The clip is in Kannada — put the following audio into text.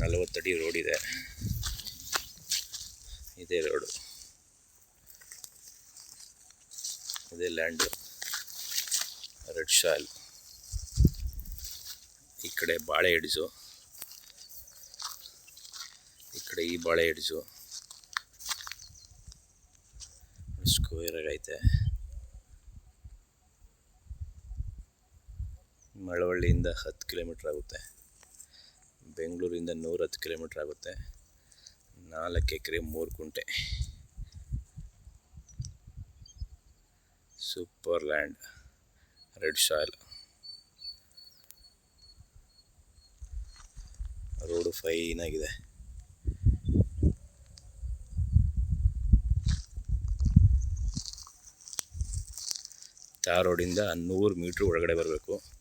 ನಲವತ್ತಡಿ ರೋಡ್ ಇದೆ. ಇದೇ ರೋಡು ಇದೇ ಲ್ಯಾಂಡು ರೆಡ್ ಶಾಲ್ ಈ ಕಡೆ ಬಾಳೆ ಹಿಡಿಸು. ಈ ಕಡೆ ಈ ಬಾಳೆ ಹಿಡಿಸು. ಸ್ಕ್ವೇರ್ ಆಗೈತೆ ಮಳವಳ್ಳಿಯಿಂದ ಹತ್ತು ಕಿಲೋಮೀಟ್ರ್ ಆಗುತ್ತೆ. ಬೆಂಗಳೂರಿಂದ ನೂರ ಹತ್ತು ಕಿಲೋಮೀಟ್ರ್ ಆಗುತ್ತೆ. ನಾಲ್ಕು ಎಕರೆ, ಮೂರು ಕುಂಟೆ super land. Red soil. Road fine ಆಗಿದೆ. ರೋಡಿಂದ ನೂರು ಮೀಟ್ರ್ ಒಳಗಡೆ ಬರಬೇಕು.